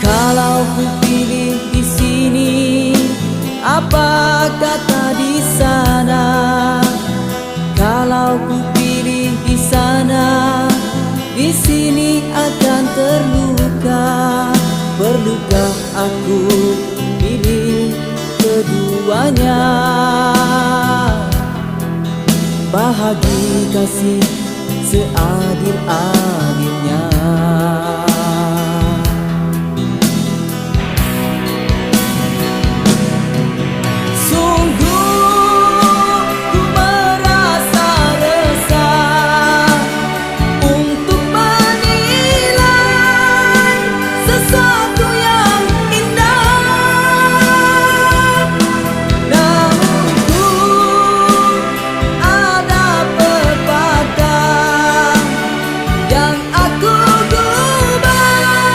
Kalau ku pilih di sini, apa kata di sana? Kalau ku pilih di sana, di sini akan terluka. Perlukah aku pilih keduanya? Bahagi kasih seadil adil.